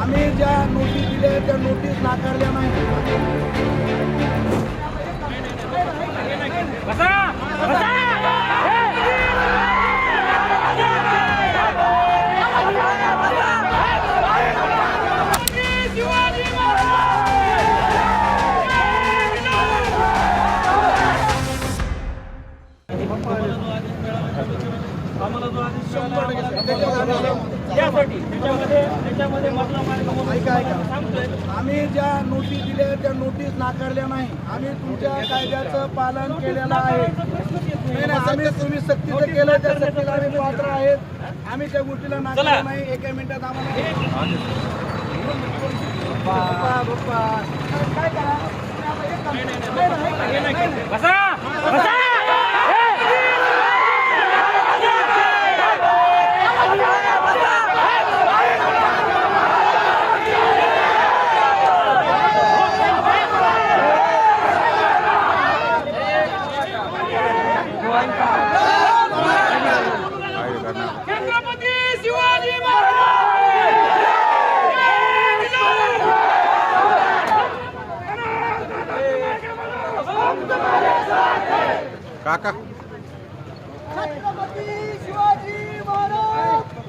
आम्ही ज्या नोटीस दिल्या त्या नोटीस नाकारल्या नाही आम्ही ज्या नोटीस दिल्या त्या नोटीस नाकारल्या नाही. आम्ही तुमच्या कायद्याचं पालन केलेलं आहे. आम्ही तुम्ही सक्तीचं केलं त्या सक्तीला आम्ही पात्र आहेत. आम्ही त्या गोष्टीला नाकारलं नाही. एका मिनिटात आम्हाला. काय करा छत्रपती शिवाजी महाराज! काका. छत्रपती शिवाजी महाराज!